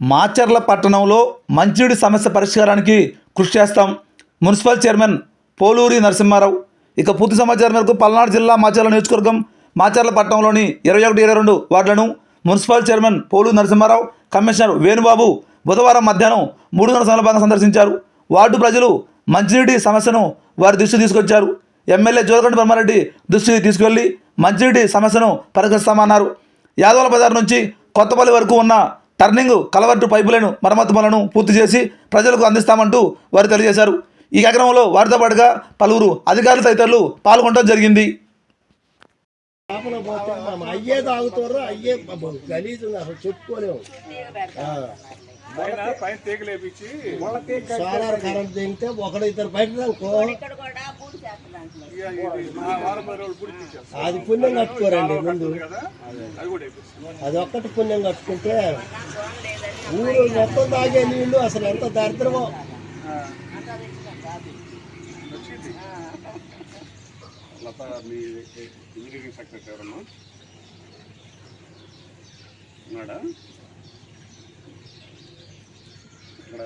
మాచర్ల పట్టణంలో మంచినీటి సమస్య పరిష్కారానికి కృషి చేస్తాం. Municipal chairman Poluri Narasimha Rao. ఇక పూర్తి సమాచారం మేరకు పల్నాడు జిల్లా మాచర్ల నియోజకవర్గం మాచర్ల పట్టణంలోని ఇరవై ఒకటి ఇరవై రెండు వార్డులను municipal chairman Poluri Narasimha Rao commissioner Venu Babu బుధవారం మధ్యాహ్నం మూడు గంటల సందర్భంగా సందర్శించారు. వార్డు ప్రజలు మంచినీటి సమస్యను వారి దృష్టి తీసుకొచ్చారు. ఎమ్మెల్యే జోలకంటి బ్రహ్మారెడ్డి దృష్టికి తీసుకెళ్ళి మంచినీటి సమస్యను పరిగణిస్తామన్నారు యాదవల బజార్ నుంచి కొత్తపల్లి వరకు ఉన్న టర్నింగ్ కలవర్టు పైపులను మరమ్మతు పనులను పూర్తి చేసి ప్రజలకు అందిస్తామంటూ వారు తెలియజేశారు. ఈ కార్యక్రమంలో వారితో పాటుగా పలువురు అధికారులు తదితరులు పాల్గొనడం జరిగింది. అయ్యే తాగుతారు అయ్యే గలీజు చెప్పుకోలేము సోలార్ కరెంట్ ఒకడిద్దరు బయట అనుకో అది పుణ్యం కట్టుకోరండి ముందు. అది ఒక్కటి పుణ్యం కట్టుకుంటే ఊరు మొత్తం తాగే నీళ్ళు అసలు ఎంత దరిద్రమో. లత మీ ఇంజనీరింగ్ సెక్రటరీ ఎవరన్నా ఉన్నాడా? ఇక్కడ